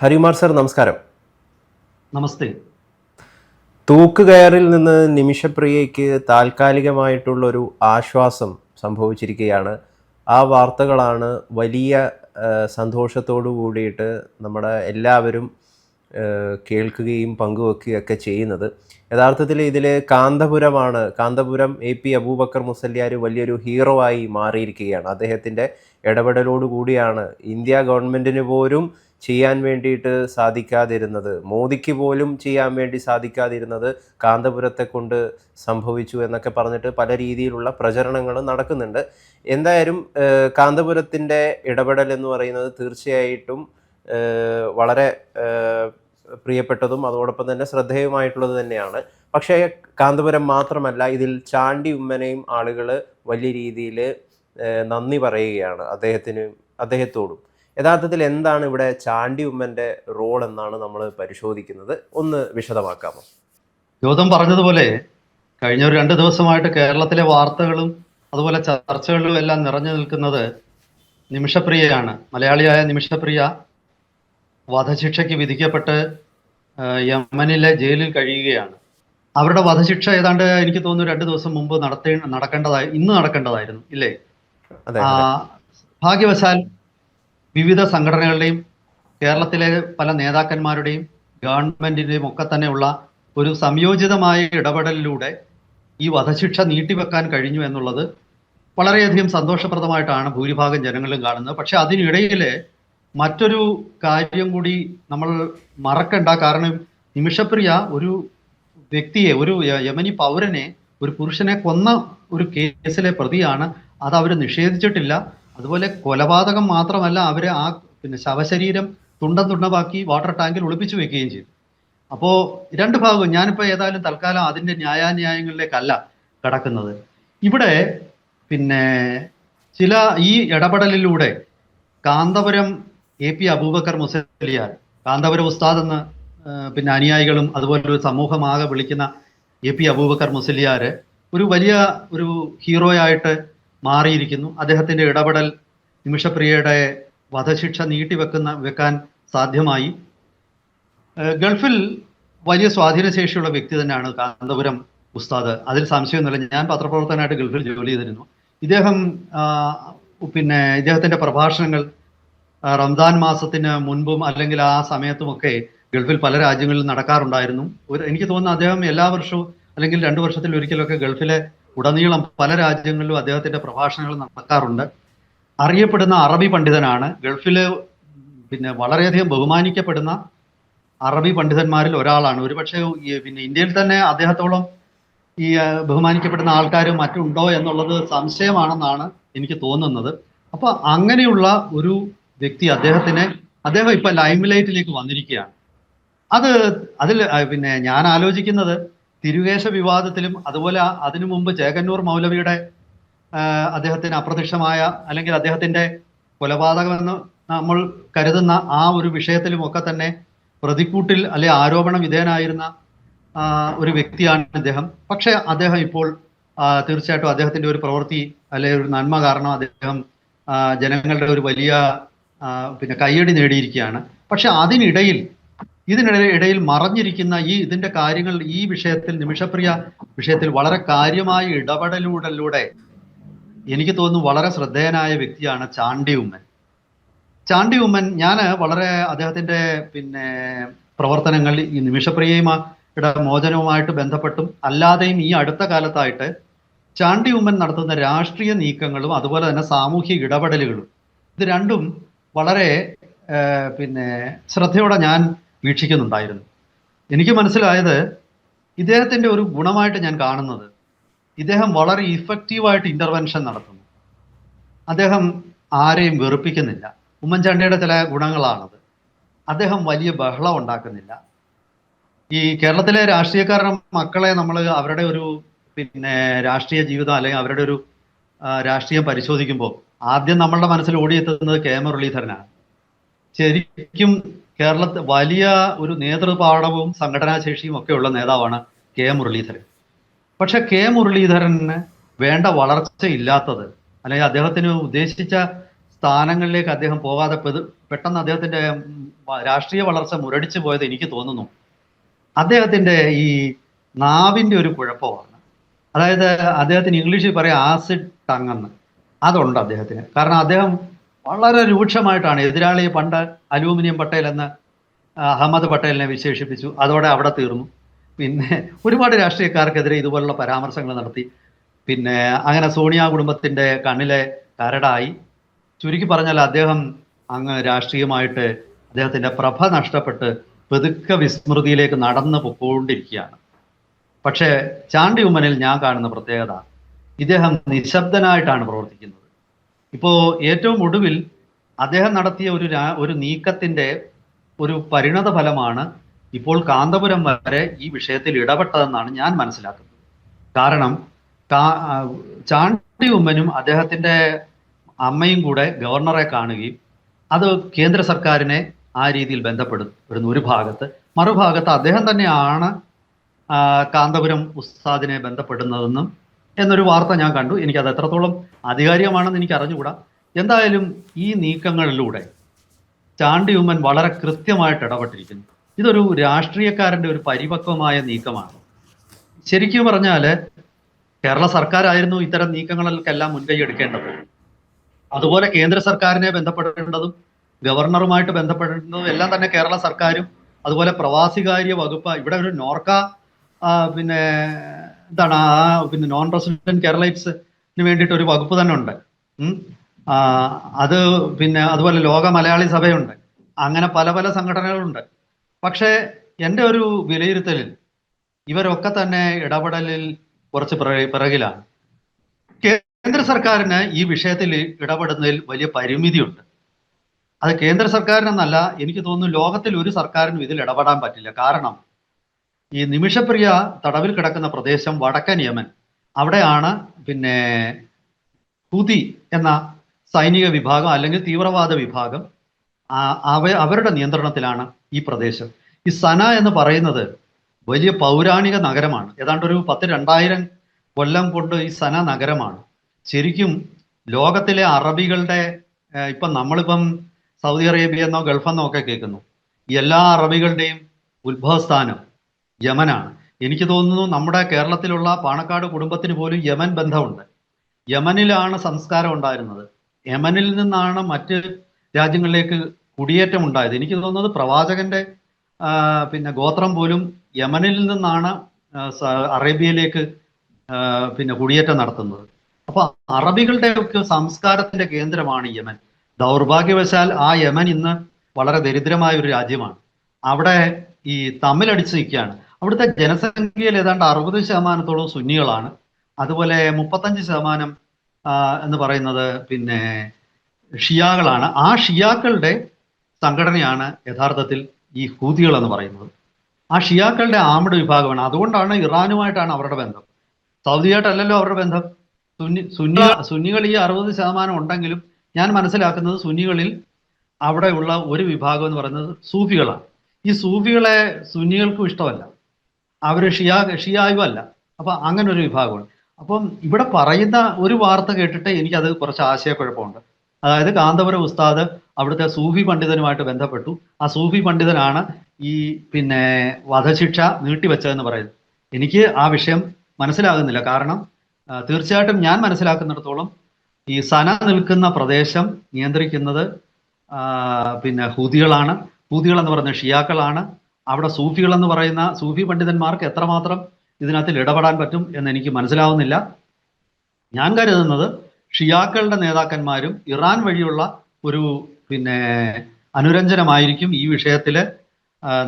Harikumar sir നമസ്കാരം. നമസ്തേ. തൂക്കുകയറിൽ നിന്ന് നിമിഷപ്രിയയ്ക്ക് താൽക്കാലികമായിട്ടുള്ളൊരു ആശ്വാസം സംഭവിച്ചിരിക്കുകയാണ്. ആ വാർത്തകളാണ് വലിയ സന്തോഷത്തോടു കൂടിയിട്ട് നമ്മുടെ എല്ലാവരും കേൾക്കുകയും പങ്കുവെക്കുകയൊക്കെ ചെയ്യുന്നത്. യഥാർത്ഥത്തിൽ ഇതിൽ കാന്തപുരമാണ് കാന്തപുരം എ പി അബൂബക്കർ മുസല്യാർ വലിയൊരു ഹീറോ ആയി മാറിയിരിക്കുകയാണ്. അദ്ദേഹത്തിന്റെ ഇടപെടലോടുകൂടിയാണ് ഇന്ത്യ ഗവൺമെന്റിന് പോലും ചെയ്യാൻ വേണ്ടിയിട്ട് സാധിക്കാതിരുന്നത്. മോദിക്ക് പോലും ചെയ്യാൻ വേണ്ടി സാധിക്കാതിരുന്നത് കാന്തപുരത്തെ കൊണ്ട് സംഭവിച്ചു എന്നൊക്കെ പറഞ്ഞിട്ട് പല രീതിയിലുള്ള പ്രചരണങ്ങൾ നടക്കുന്നുണ്ട്. എന്തായാലും കാന്തപുരത്തിന്റെ ഇടപെടൽ എന്ന് പറയുന്നത് തീർച്ചയായിട്ടും വളരെ പ്രിയപ്പെട്ടതും അതോടൊപ്പം തന്നെ ശ്രദ്ധേയമായിട്ടുള്ളത് തന്നെയാണ്. പക്ഷേ കാന്തപുരം മാത്രമല്ല ഇതിൽ ചാണ്ടി ഉമ്മനെയും ആളുകൾ വലിയ രീതിയിൽ നന്ദി പറയുകയാണ് അദ്ദേഹത്തിന് അദ്ദേഹത്തോടും. യഥാർത്ഥത്തിൽ എന്താണ് ഇവിടെ ചാണ്ടി ഉമ്മന്റെ റോൾ എന്നാണ് നമ്മൾ പരിശോധിക്കുന്നത്? ഒന്ന് വിശദമാക്കാമോ? ജ്യോതം പറഞ്ഞതുപോലെ കഴിഞ്ഞ ഒരു രണ്ട് ദിവസമായിട്ട് കേരളത്തിലെ വാർത്തകളും അതുപോലെ ചർച്ചകളിലും എല്ലാം നിറഞ്ഞു നിൽക്കുന്നത് നിമിഷപ്രിയയാണ്. മലയാളിയായ നിമിഷപ്രിയ വധശിക്ഷയ്ക്ക് വിധിക്കപ്പെട്ട് യമനിലെ ജയിലിൽ കഴിയുകയാണ്. അവരുടെ വധശിക്ഷ ഏതാണ്ട് എനിക്ക് തോന്നുന്നു രണ്ട് ദിവസം മുമ്പ് നടത്തേ നടക്കേണ്ടതായി ഇന്ന് നടക്കേണ്ടതായിരുന്നു ഇല്ലേ? ഭാഗ്യവശാൽ വിവിധ സംഘടനകളുടെയും കേരളത്തിലെ പല നേതാക്കന്മാരുടെയും ഗവൺമെന്റിന്റെയും ഒക്കെ തന്നെയുള്ള ഒരു സംയോജിതമായ ഇടപെടലിലൂടെ ഈ വധശിക്ഷ നീട്ടിവെക്കാൻ കഴിഞ്ഞു എന്നുള്ളത് വളരെയധികം സന്തോഷപ്രദമായിട്ടാണ് ഭൂരിഭാഗം ജനങ്ങളും കാണുന്നത്. പക്ഷെ അതിനിടയിൽ മറ്റൊരു കാര്യം കൂടി നമ്മൾ മറക്കണ്ട. കാരണം നിമിഷപ്രിയ ഒരു വ്യക്തിയെ ഒരു യമനി പൗരനെ ഒരു പുരുഷനെ കൊന്ന ഒരു കേസിലെ പ്രതിയാണ്. അത് അവർ നിഷേധിച്ചിട്ടില്ല. അതുപോലെ കൊലപാതകം മാത്രമല്ല അവർ ആ പിന്നെ ശവശരീരം തുണ്ടം തുണ്ടമാക്കി വാട്ടർ ടാങ്കിൽ ഒളിപ്പിച്ചു വെക്കുകയും ചെയ്തു. അപ്പോൾ രണ്ട് ഭാഗവും ഞാനിപ്പോൾ ഏതായാലും തൽക്കാലം അതിന്റെ ന്യായാന്യായങ്ങളിലേക്കല്ല കടക്കുന്നത്. ഇവിടെ പിന്നെ ചില ഈ ഇടപെടലിലൂടെ കാന്തപുരം എ പി അബൂബക്കർ മുസലിയാർ കാന്തപുരം ഉസ്താദ് എന്ന് പിന്നെ അനുയായികളും അതുപോലെ ഒരു സമൂഹമാകെ വിളിക്കുന്ന എ പി അബൂബക്കർ മുസലിയാർ ഒരു വലിയ ഒരു ഹീറോയായിട്ട് മാറിയിരിക്കുന്നു. അദ്ദേഹത്തിന്റെ ഇടപെടൽ നിമിഷപ്രിയയുടെ വധശിക്ഷ നീട്ടിവെക്കുന്ന വെക്കാൻ സാധ്യമായി. ഗൾഫിൽ വലിയ സ്വാധീനശേഷിയുള്ള വ്യക്തി തന്നെയാണ് കാന്തപുരം ഉസ്താദ്. അതിൽ സംശയമൊന്നുമില്ല. ഞാൻ പത്രപ്രവർത്തകനായിട്ട് ഗൾഫിൽ ജോലി ചെയ്തിരുന്നു. ഇദ്ദേഹം പിന്നെ ഇദ്ദേഹത്തിന്റെ പ്രഭാഷണങ്ങൾ റംസാൻ മാസത്തിന് മുൻപും അല്ലെങ്കിൽ ആ സമയത്തുമൊക്കെ ഗൾഫിൽ പല രാജ്യങ്ങളിലും നടക്കാറുണ്ടായിരുന്നു. ഒരു എനിക്ക് തോന്നുന്നു അദ്ദേഹം എല്ലാ വർഷവും അല്ലെങ്കിൽ രണ്ടു വർഷത്തിൽ ഒരിക്കലൊക്കെ ഗൾഫിലെ ഉടനീളം പല രാജ്യങ്ങളിലും അദ്ദേഹത്തിന്റെ പ്രഭാഷണങ്ങൾ നടക്കാറുണ്ട്. അറിയപ്പെടുന്ന അറബി പണ്ഡിതനാണ്. ഗൾഫിൽ പിന്നെ വളരെയധികം ബഹുമാനിക്കപ്പെടുന്ന അറബി പണ്ഡിതന്മാരിൽ ഒരാളാണ്. ഒരുപക്ഷെ പിന്നെ ഇന്ത്യയിൽ തന്നെ അദ്ദേഹത്തോളം ഈ ബഹുമാനിക്കപ്പെടുന്ന ആൾക്കാർ മറ്റുണ്ടോ എന്നുള്ളത് സംശയമാണെന്നാണ് എനിക്ക് തോന്നുന്നത്. അപ്പൊ അങ്ങനെയുള്ള ഒരു വ്യക്തി അദ്ദേഹത്തിനെ അദ്ദേഹം ഇപ്പൊ ലൈംലൈറ്റിലേക്ക് വന്നിരിക്കുകയാണ്. അത് അതിൽ പിന്നെ ഞാൻ ആലോചിക്കുന്നത് തിരുവേശ വിവാദത്തിലും അതുപോലെ അതിനു മുമ്പ് ചേകന്നൂർ മൗലവിയുടെ അദ്ദേഹത്തിന് അപ്രത്യക്ഷമായ അല്ലെങ്കിൽ അദ്ദേഹത്തിന്റെ കൊലപാതകമെന്ന് നമ്മൾ കരുതുന്ന ആ ഒരു വിഷയത്തിലും ഒക്കെ തന്നെ പ്രതിക്കൂട്ടിൽ അല്ലെ ആരോപണ വിധേയനായിരുന്ന ഒരു വ്യക്തിയാണ് അദ്ദേഹം പക്ഷെ അദ്ദേഹം ഇപ്പോൾ തീർച്ചയായിട്ടും അദ്ദേഹത്തിന്റെ ഒരു പ്രവൃത്തി അല്ലെ ഒരു നന്മ കാരണം അദ്ദേഹം ജനങ്ങളുടെ ഒരു വലിയ പിന്നെ കയ്യടി നേടിയിരിക്കുകയാണ്. പക്ഷെ അതിനിടയിൽ ഇതിനിടയിൽ ഇടയിൽ മറഞ്ഞിരിക്കുന്ന ഈ ഇതിന്റെ കാര്യങ്ങൾ ഈ വിഷയത്തിൽ നിമിഷപ്രിയ വിഷയത്തിൽ വളരെ കാര്യമായ ഇടപെടലൂടെ എനിക്ക് തോന്നുന്നു വളരെ ശ്രദ്ധേയനായ വ്യക്തിയാണ് ചാണ്ടി ഉമ്മൻ. ചാണ്ടി ഉമ്മൻ ഞാൻ വളരെ അദ്ദേഹത്തിന്റെ പിന്നെ പ്രവർത്തനങ്ങൾ ഈ നിമിഷപ്രിയയുടെ മോചനവുമായിട്ട് ബന്ധപ്പെട്ടും അല്ലാതെയും ഈ അടുത്ത കാലത്തായിട്ട് ചാണ്ടി ഉമ്മൻ നടത്തുന്ന രാഷ്ട്രീയ നീക്കങ്ങളും അതുപോലെ തന്നെ സാമൂഹ്യ ഇടപെടലുകളും ഇത് രണ്ടും വളരെ പിന്നെ ശ്രദ്ധയോടെ ഞാൻ വീക്ഷിക്കുന്നുണ്ടായിരുന്നു. എനിക്ക് മനസ്സിലായത് ഇദ്ദേഹത്തിന്റെ ഒരു ഗുണമായിട്ട് ഞാൻ കാണുന്നത് ഇദ്ദേഹം വളരെ ഇഫക്റ്റീവായിട്ട് ഇന്റർവെൻഷൻ നടത്തുന്നു. അദ്ദേഹം ആരെയും വെറുപ്പിക്കുന്നില്ല. ഉമ്മൻചാണ്ടിയുടെ ചില ഗുണങ്ങളാണത്. അദ്ദേഹം വലിയ ബഹളം ഉണ്ടാക്കുന്നില്ല. ഈ കേരളത്തിലെ രാഷ്ട്രീയക്കാരുടെ മക്കളെ നമ്മൾ അവരുടെ ഒരു പിന്നെ രാഷ്ട്രീയ ജീവിതം അല്ലെങ്കിൽ അവരുടെ ഒരു രാഷ്ട്രീയം പരിശോധിക്കുമ്പോൾ ആദ്യം നമ്മളുടെ മനസ്സിൽ ഓടിയെത്തുന്നത് കെ മുരളീധരനാണ്. ശരിക്കും കേരളത്തിൽ വലിയ ഒരു നേതൃപാഠവും സംഘടനാ ശേഷിയും ഒക്കെ ഉള്ള നേതാവാണ് കെ മുരളീധരൻ. പക്ഷെ കെ മുരളീധരന് വേണ്ട വളർച്ച ഇല്ലാത്തത് അല്ലെങ്കിൽ അദ്ദേഹത്തിന് ഉദ്ദേശിച്ച സ്ഥാനങ്ങളിലേക്ക് അദ്ദേഹം പോകാതെ പെട്ടെന്ന് അദ്ദേഹത്തിന്റെ രാഷ്ട്രീയ വളർച്ച മുരടിച്ചു പോയത് എനിക്ക് തോന്നുന്നു. അദ്ദേഹത്തിന്റെ ഈ നാവിന്റെ ഒരു കുഴപ്പമാണ്. അതായത് അദ്ദേഹത്തിന് ഇംഗ്ലീഷിൽ പറയാം ആസിഡ് ടങ് എന്ന് അതുണ്ട് അദ്ദേഹത്തിന്. കാരണം അദ്ദേഹം വളരെ രൂക്ഷമായിട്ടാണ് എതിരാളിയെ പണ്ട് അലൂമിനിയം പട്ടേൽ എന്ന് അഹമ്മദ് പട്ടേലിനെ വിശേഷിപ്പിച്ചു. അതോടെ അവിടെ തീർന്നു. പിന്നെ ഒരുപാട് രാഷ്ട്രീയക്കാർക്കെതിരെ ഇതുപോലുള്ള പരാമർശങ്ങൾ നടത്തി. പിന്നെ അങ്ങനെ സോണിയ കുടുംബത്തിന്റെ കണ്ണിലെ കരടായി. ചുരുക്കി പറഞ്ഞാൽ അദ്ദേഹം അങ്ങ് രാഷ്ട്രീയമായിട്ട് അദ്ദേഹത്തിന്റെ പ്രഭ നഷ്ടപ്പെട്ട് പെതുക്കെ വിസ്മൃതിയിലേക്ക് നടന്നു പൊക്കോണ്ടിരിക്കുകയാണ്. പക്ഷേ ചാണ്ടി ഉമ്മനിൽ ഞാൻ കാണുന്ന പ്രത്യേകത ഇദ്ദേഹം നിശബ്ദനായിട്ടാണ് പ്രവർത്തിക്കുന്നത്. ഇപ്പോ ഏറ്റവും ഒടുവിൽ അദ്ദേഹം നടത്തിയ ഒരു ഒരു നീക്കത്തിന്റെ ഒരു പരിണത ഫലമാണ് ഇപ്പോൾ കാന്തപുരം വരെ ഈ വിഷയത്തിൽ ഇടപെട്ടതെന്നാണ് ഞാൻ മനസ്സിലാക്കുന്നത്. കാരണം ചാണ്ടി ഉമ്മനും അദ്ദേഹത്തിന്റെ അമ്മയും കൂടെ ഗവർണറെ കാണുകയും അത് കേന്ദ്ര സർക്കാരിനെ ആ രീതിയിൽ ബന്ധപ്പെടുന്നു ഒരു ഭാഗത്ത്. മറുഭാഗത്ത് അദ്ദേഹം തന്നെയാണ് കാന്തപുരം ഉസ്താദിനെ ബന്ധപ്പെടുന്നതെന്നും എന്നൊരു വാർത്ത ഞാൻ കണ്ടു. എനിക്കത് എത്രത്തോളം ആധികാരികമാണെന്ന് എനിക്ക് അറിഞ്ഞുകൂടാ എന്തായാലും ഈ നീക്കങ്ങളിലൂടെ ചാണ്ടി ഉമ്മൻ വളരെ കൃത്യമായിട്ട് ഇടപെട്ടിരിക്കുന്നു. ഇതൊരു രാഷ്ട്രീയക്കാരന്റെ ഒരു പരിപക്വമായ നീക്കമാണ്. ശരിക്കും പറഞ്ഞാൽ കേരള സർക്കാരായിരുന്നു ഇത്തരം നീക്കങ്ങൾക്കെല്ലാം മുൻകൈ എടുക്കേണ്ടത്. അതുപോലെ കേന്ദ്ര സർക്കാരിനെ ബന്ധപ്പെടേണ്ടതും ഗവർണറുമായിട്ട് ബന്ധപ്പെടേണ്ടതും എല്ലാം തന്നെ കേരള സർക്കാരും അതുപോലെ പ്രവാസികാര്യ വകുപ്പ് ഇവിടെ ഒരു നോർക്ക പിന്നെ എന്താണ് ആ പിന്നെ നോൺ റെസിഡന്റ് കേരളൈറ്റ്സിന് വേണ്ടിയിട്ട് ഒരു വകുപ്പ് തന്നെ ഉണ്ട് അത് പിന്നെ അതുപോലെ ലോക മലയാളി സഭയുണ്ട്. അങ്ങനെ പല പല സംഘടനകളുണ്ട്. പക്ഷേ എന്റെ ഒരു വിലയിരുത്തലിൽ ഇവരൊക്കെ തന്നെ ഇടപെടലിൽ കുറച്ച് പിറ- പിറകിലാണ്. കേന്ദ്ര സർക്കാരിന് ഈ വിഷയത്തിൽ ഇടപെടുന്നതിൽ വലിയ പരിമിതിയുണ്ട്. അത് കേന്ദ്ര സർക്കാരിനെന്നല്ല എനിക്ക് തോന്നുന്നു ലോകത്തിൽ ഒരു സർക്കാരിനും ഇതിൽ ഇടപെടാൻ പറ്റില്ല. കാരണം ഈ നിമിഷപ്രിയ തടവിൽ കിടക്കുന്ന പ്രദേശം വടക്കൻ യമൻ. അവിടെയാണ് പിന്നെ ഹുതി എന്ന സൈനിക വിഭാഗം അല്ലെങ്കിൽ തീവ്രവാദ വിഭാഗം അവ അവരുടെ നിയന്ത്രണത്തിലാണ് ഈ പ്രദേശം. ഈ സന എന്ന് പറയുന്നത് വലിയ പൗരാണിക നഗരമാണ്. ഏതാണ്ട് ഒരു പത്ത് രണ്ടായിരം കൊല്ലം കൊണ്ട് ഈ സന നഗരമാണ്. ശരിക്കും ലോകത്തിലെ അറബികളുടെ ഇപ്പൊ നമ്മളിപ്പം സൗദി അറേബ്യ എന്നോ ഗൾഫെന്നോ ഒക്കെ കേൾക്കുന്നു. എല്ലാ അറബികളുടെയും ഉത്ഭവസ്ഥാനം യമനാണ്. എനിക്ക് തോന്നുന്നു നമ്മുടെ കേരളത്തിലുള്ള പാണക്കാട് കുടുംബത്തിന് പോലും യമൻ ബന്ധമുണ്ട്. യമനിലാണ് സംസ്കാരം ഉണ്ടായിരുന്നത്. യമനിൽ നിന്നാണ് മറ്റ് രാജ്യങ്ങളിലേക്ക് കുടിയേറ്റം ഉണ്ടായത്. എനിക്ക് തോന്നുന്നത് പ്രവാചകന്റെ പിന്നെ ഗോത്രം പോലും യമനിൽ നിന്നാണ് അറേബ്യയിലേക്ക് പിന്നെ കുടിയേറ്റം നടത്തുന്നത്. അപ്പൊ അറബികളുടെ ഒക്കെ സംസ്കാരത്തിന്റെ കേന്ദ്രമാണ് യമൻ. ദൗർഭാഗ്യവശാൽ ആ യമൻ ഇന്ന് വളരെ ദരിദ്രമായ ഒരു രാജ്യമാണ്. അവിടെ ഈ തമ്മിലടിച്ച് നിൽക്കുകയാണ് അവിടുത്തെ ജനസംഖ്യയിൽ ഏതാണ്ട് അറുപത് ശതമാനത്തോളം സുന്നികളാണ്. അതുപോലെ മുപ്പത്തഞ്ച് ശതമാനം എന്ന് പറയുന്നത് പിന്നെ ഷിയാകളാണ്. ആ ഷിയാക്കളുടെ സംഘടനയാണ് യഥാർത്ഥത്തിൽ ഈ ഹൂതികൾ എന്ന് പറയുന്നത്. ആ ഷിയാക്കളുടെ ആമഡ് വിഭാഗമാണ്. അതുകൊണ്ടാണ് ഇറാനുമായിട്ടാണ് അവരുടെ ബന്ധം. സൗദിയായിട്ടല്ലല്ലോ അവരുടെ ബന്ധം. സുന്നി സുന്നി സുന്നികൾ ഈ അറുപത് ശതമാനം ഉണ്ടെങ്കിലും ഞാൻ മനസ്സിലാക്കുന്നത് സുന്നികളിൽ അവിടെയുള്ള ഒരു വിഭാഗം എന്ന് പറയുന്നത് സൂഫികളാണ്. ഈ സൂഫികളെ സുന്നികൾക്കും ഇഷ്ടമല്ല. അവർ ഷിയാ ഷിയായും അല്ല അപ്പൊ അങ്ങനെ ഒരു വിഭാഗമാണ് അപ്പം ഇവിടെ പറയുന്ന ഒരു വാർത്ത കേട്ടിട്ട് എനിക്കത് കുറച്ച് ആശയക്കുഴപ്പമുണ്ട്. അതായത് കാന്തപുരം ഉസ്താദ് അവിടുത്തെ സൂഫി പണ്ഡിതനുമായിട്ട് ബന്ധപ്പെട്ടു. ആ സൂഫി പണ്ഡിതനാണ് ഈ പിന്നെ വധശിക്ഷ നീട്ടിവെച്ചതെന്ന് പറയുന്നത്. എനിക്ക് ആ വിഷയം മനസ്സിലാകുന്നില്ല. കാരണം തീർച്ചയായിട്ടും ഞാൻ മനസ്സിലാക്കുന്നിടത്തോളം ഈ സന നിൽക്കുന്ന പ്രദേശം നിയന്ത്രിക്കുന്നത് പിന്നെ ഹൂതികളാണ്. ഹൂതികൾ എന്ന് പറയുന്നത് ഷിയാക്കളാണ്. അവിടെ സൂഫികൾ എന്ന് പറയുന്ന സൂഫി പണ്ഡിതന്മാർക്ക് എത്രമാത്രം ഇതിനകത്തിൽ ഇടപെടാൻ പറ്റും എന്ന് എനിക്ക് മനസ്സിലാവുന്നില്ല. ഞാൻ കരുതുന്നത് ഷിയാക്കളുടെ നേതാക്കന്മാരും ഇറാൻ വഴിയുള്ള ഒരു പിന്നെ അനുരഞ്ജനമായിരിക്കും ഈ വിഷയത്തിൽ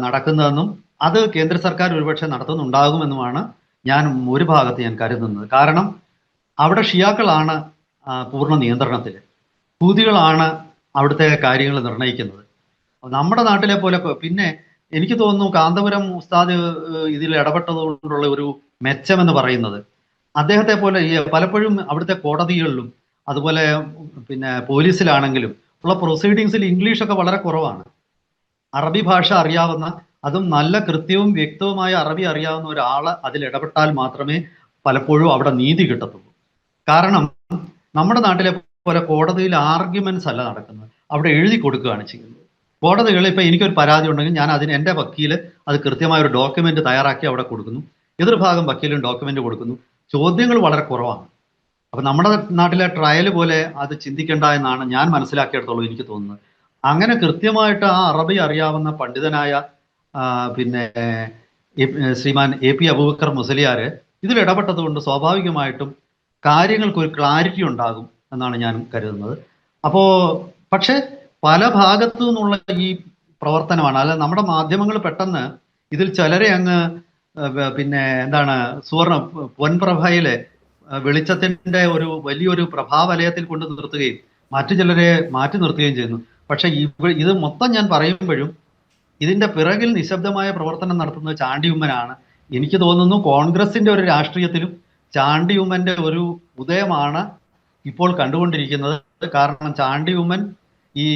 നടക്കുന്നതെന്നും അത് കേന്ദ്ര സർക്കാർ ഒരുപക്ഷെ നടത്തുന്നുണ്ടാകുമെന്നുമാണ് ഞാൻ ഒരു ഭാഗത്ത് ഞാൻ കരുതുന്നത്. കാരണം അവിടെ ഷിയാക്കളാണ് പൂർണ നിയന്ത്രണത്തിൽ. ഹൂതികളാണ് അവിടുത്തെ കാര്യങ്ങൾ നിർണയിക്കുന്നത് നമ്മുടെ നാട്ടിലെ പോലെ പിന്നെ എനിക്ക് തോന്നുന്നു കാന്തപുരം ഉസ്താദ് ഇതിൽ ഇടപെട്ടതുകൊണ്ടുള്ള ഒരു മെച്ചമെന്ന് പറയുന്നത്. അദ്ദേഹത്തെ പോലെ ഈ പലപ്പോഴും അവിടുത്തെ കോടതികളിലും അതുപോലെ പിന്നെ പോലീസിലാണെങ്കിലും ഉള്ള പ്രൊസീഡിങ്സിൽ ഇംഗ്ലീഷൊക്കെ വളരെ കുറവാണ്. അറബി ഭാഷ അറിയാവുന്ന അതും നല്ല കൃത്യവും വ്യക്തവുമായ അറബി അറിയാവുന്ന ഒരാൾ അതിൽ ഇടപെട്ടാൽ മാത്രമേ പലപ്പോഴും അവിടെ നീതി കിട്ടത്തുള്ളൂ. കാരണം നമ്മുടെ നാട്ടിലെ പോലെ കോടതിയിൽ ആർഗ്യുമെന്റ്സ് അല്ല നടക്കുന്നത്. അവിടെ എഴുതി കൊടുക്കുകയാണ് ചെയ്യുന്നത്. കോടതികൾ ഇപ്പൊ എനിക്കൊരു പരാതി ഉണ്ടെങ്കിൽ ഞാൻ അതിന് എന്റെ വക്കീൽ അത് കൃത്യമായ ഒരു ഡോക്യുമെന്റ് തയ്യാറാക്കി അവിടെ കൊടുക്കുന്നു. എതിർഭാഗം വക്കീലും ഡോക്യുമെന്റ് കൊടുക്കുന്നു. ചോദ്യങ്ങൾ വളരെ കുറവാണ്. അപ്പൊ നമ്മുടെ നാട്ടിലെ ട്രയൽ പോലെ അത് ചിന്തിക്കേണ്ട എന്നാണ് ഞാൻ മനസ്സിലാക്കിയെടുത്തോളം എനിക്ക് തോന്നുന്നത്. അങ്ങനെ കൃത്യമായിട്ട് ആ അറബി അറിയാവുന്ന പണ്ഡിതനായ പിന്നെ ശ്രീമാൻ എ പി അബൂബക്കർ മുസലിയാർ ഇതിൽ ഇടപെട്ടത് കൊണ്ട് സ്വാഭാവികമായിട്ടും കാര്യങ്ങൾക്ക് ഒരു ക്ലാരിറ്റി ഉണ്ടാകും എന്നാണ് ഞാൻ കരുതുന്നത്. അപ്പോൾ പക്ഷെ പല ഭാഗത്തു നിന്നുള്ള ഈ പ്രവർത്തനമാണ്. അല്ല നമ്മുടെ മാധ്യമങ്ങൾ പെട്ടെന്ന് ഇതിൽ ചിലരെ അങ്ങ് പിന്നെ എന്താണ് സുവർണ പൊൻപ്രഭയിലെ വെളിച്ചത്തിന്റെ ഒരു വലിയൊരു പ്രഭാവലയത്തിൽ കൊണ്ട് നിർത്തുകയും മറ്റു ചിലരെ മാറ്റി നിർത്തുകയും ചെയ്യുന്നു. പക്ഷെ ഇത് മൊത്തം ഞാൻ പറയുമ്പോഴും ഇതിന്റെ പിറകിൽ നിശബ്ദമായ പ്രവർത്തനം നടത്തുന്നത് ചാണ്ടിയുമ്മനാണ്. എനിക്ക് തോന്നുന്നു കോൺഗ്രസിന്റെ ഒരു രാഷ്ട്രീയത്തിലും ചാണ്ടി ഉമ്മന്റെ ഒരു ഉദയമാണ് ഇപ്പോൾ കണ്ടുകൊണ്ടിരിക്കുന്നത്. കാരണം ചാണ്ടി ഉമ്മൻ ഈ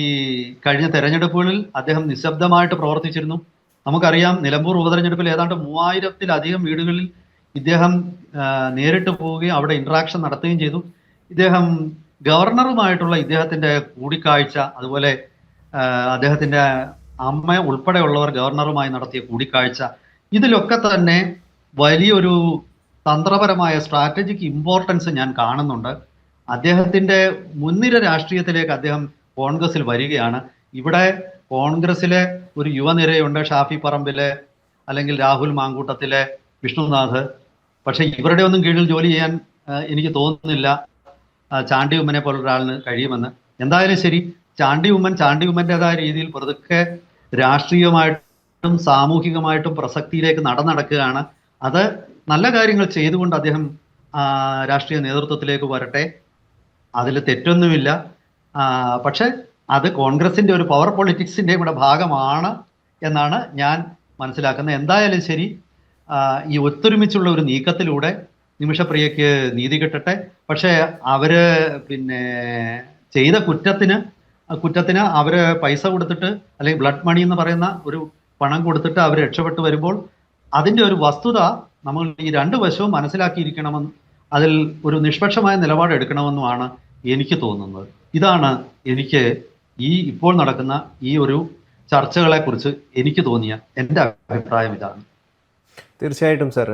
കഴിഞ്ഞ തെരഞ്ഞെടുപ്പുകളിൽ അദ്ദേഹം നിശബ്ദമായിട്ട് പ്രവർത്തിച്ചിരുന്നു. നമുക്കറിയാം നിലമ്പൂർ ഉപതെരഞ്ഞെടുപ്പിൽ ഏതാണ്ട് മൂവായിരത്തിലധികം വീടുകളിൽ ഇദ്ദേഹം നേരിട്ട് പോവുകയും അവിടെ ഇന്ററാക്ഷൻ നടത്തുകയും ചെയ്തു. ഇദ്ദേഹം ഗവർണറുമായിട്ടുള്ള ഇദ്ദേഹത്തിന്റെ കൂടിക്കാഴ്ച അതുപോലെ അദ്ദേഹത്തിന്റെ അമ്മ ഉൾപ്പെടെയുള്ളവർ ഗവർണറുമായി നടത്തിയ കൂടിക്കാഴ്ച ഇതിലൊക്കെ തന്നെ വലിയൊരു തന്ത്രപരമായ സ്ട്രാറ്റജിക് ഇമ്പോർട്ടൻസ് ഞാൻ കാണുന്നുണ്ട്. അദ്ദേഹത്തിന്റെ മുൻനിര രാഷ്ട്രീയത്തിലേക്ക് അദ്ദേഹം കോൺഗ്രസിൽ വരികയാണ്. ഇവിടെ കോൺഗ്രസിലെ ഒരു യുവനിരയുണ്ട് ഷാഫി പറമ്പിലെ അല്ലെങ്കിൽ രാഹുൽ മാങ്കൂട്ടത്തിലെ വിഷ്ണുനാഥ്. പക്ഷേ ഇവരുടെ ഒന്നും കീഴിൽ ജോലി ചെയ്യാൻ എനിക്ക് തോന്നുന്നില്ല. ചാണ്ടി ഉമ്മനെ പോലൊരാളിന് കഴിയുമെന്ന്. എന്തായാലും ശരി ചാണ്ടി ഉമ്മൻ ചാണ്ടി ഉമ്മന്റെതായ രീതിയിൽ പതുക്കെ രാഷ്ട്രീയമായിട്ടും സാമൂഹികമായിട്ടും പ്രസക്തിയിലേക്ക് നടന്നടക്കുകയാണ്. അത് നല്ല കാര്യങ്ങൾ ചെയ്തുകൊണ്ട് അദ്ദേഹം രാഷ്ട്രീയ നേതൃത്വത്തിലേക്ക് വരട്ടെ. അതിൽ തെറ്റൊന്നുമില്ല. പക്ഷെ അത് കോൺഗ്രസിന്റെ ഒരു പവർ പൊളിറ്റിക്സിന്റെ കൂടെ ഭാഗമാണ് എന്നാണ് ഞാൻ മനസ്സിലാക്കുന്നത്. എന്തായാലും ശരി ഈ ഒത്തൊരുമിച്ചുള്ള ഒരു നീക്കത്തിലൂടെ നിമിഷപ്രിയയ്ക്ക് നീതി കിട്ടട്ടെ. പക്ഷേ അവർ പിന്നെ ചെയ്ത കുറ്റത്തിന് കുറ്റത്തിന് അവർ പൈസ കൊടുത്തിട്ട് അല്ലെങ്കിൽ ബ്ലഡ് മണി എന്ന് പറയുന്ന ഒരു പണം കൊടുത്തിട്ട് അവർ രക്ഷപ്പെട്ടു വരുമ്പോൾ അതിന്റെ ഒരു വസ്തുത നമ്മൾ ഈ രണ്ട് വശവും മനസ്സിലാക്കിയിരിക്കണമെന്ന് അതിൽ ഒരു നിഷ്പക്ഷമായ നിലപാട് എടുക്കണമെന്നുമാണ് എനിക്ക് തോന്നുന്നത്. ഇതാണ് എനിക്ക് ഈ ഇപ്പോൾ നടക്കുന്ന ഈ ഒരു ചർച്ചകളെ കുറിച്ച് എനിക്ക് തോന്നിയ എന്റെ അഭിപ്രായം ഇതാണ്. തീർച്ചയായിട്ടും സർ.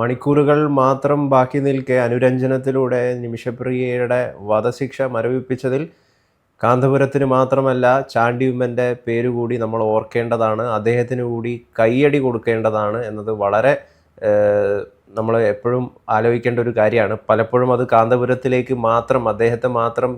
മണിക്കൂറുകൾ മാത്രം ബാക്കി നിൽക്കെ അനുരഞ്ജനത്തിലൂടെ നിമിഷപ്രിയയുടെ വധശിക്ഷ മരവിപ്പിച്ചതിൽ കാന്തപുരത്തിന് മാത്രമല്ല ചാണ്ടി ഉമ്മന്റെ പേര് കൂടി നമ്മൾ ഓർക്കേണ്ടതാണ്. അദ്ദേഹത്തിന് കൂടി കൈയടി കൊടുക്കേണ്ടതാണ് എന്നത് വളരെ നമ്മൾ എപ്പോഴും ആലോചിക്കേണ്ട ഒരു കാര്യമാണ്. പലപ്പോഴും അത് കാന്തപുരത്തിലേക്ക് മാത്രം അദ്ദേഹത്തെ മാത്രം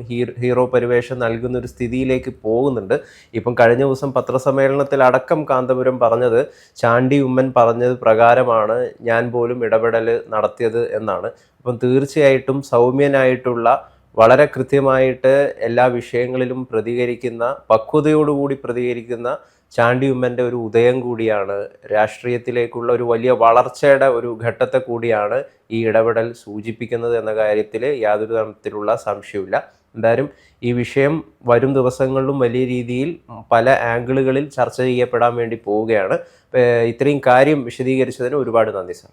ഹീറോ പരിവേഷം നൽകുന്ന ഒരു സ്ഥിതിയിലേക്ക് പോകുന്നുണ്ട്. ഇപ്പം കഴിഞ്ഞ ദിവസം പത്രസമ്മേളനത്തിൽ അടക്കം കാന്തപുരം പറഞ്ഞത് ചാണ്ടി ഉമ്മൻ പറഞ്ഞത് പ്രകാരമാണ് ഞാൻ പോലും ഇടപെടൽ നടത്തിയത് എന്നാണ്. അപ്പം തീർച്ചയായിട്ടും സൗമ്യനായിട്ടുള്ള വളരെ കൃത്യമായിട്ട് എല്ലാ വിഷയങ്ങളിലും പ്രതികരിക്കുന്ന പക്വതയോടുകൂടി പ്രതികരിക്കുന്ന ചാണ്ടി ഉമ്മന്റെ ഒരു ഉദയം കൂടിയാണ് രാഷ്ട്രീയത്തിലേക്കുള്ള ഒരു വലിയ വളർച്ചയുടെ ഒരു ഘട്ടത്തെ കൂടിയാണ് ഈ ഇടപെടൽ സൂചിപ്പിക്കുന്നത് എന്ന കാര്യത്തിൽ യാതൊരു തരത്തിലുള്ള സംശയമില്ല എന്തായാലും ഈ വിഷയം വരും ദിവസങ്ങളിലും വലിയ രീതിയിൽ പല ആംഗിളുകളിൽ ചർച്ച ചെയ്യപ്പെടാൻ വേണ്ടി പോവുകയാണ്. ഇത്രയും കാര്യം വിശദീകരിച്ചതിന് ഒരുപാട് നന്ദി സാർ.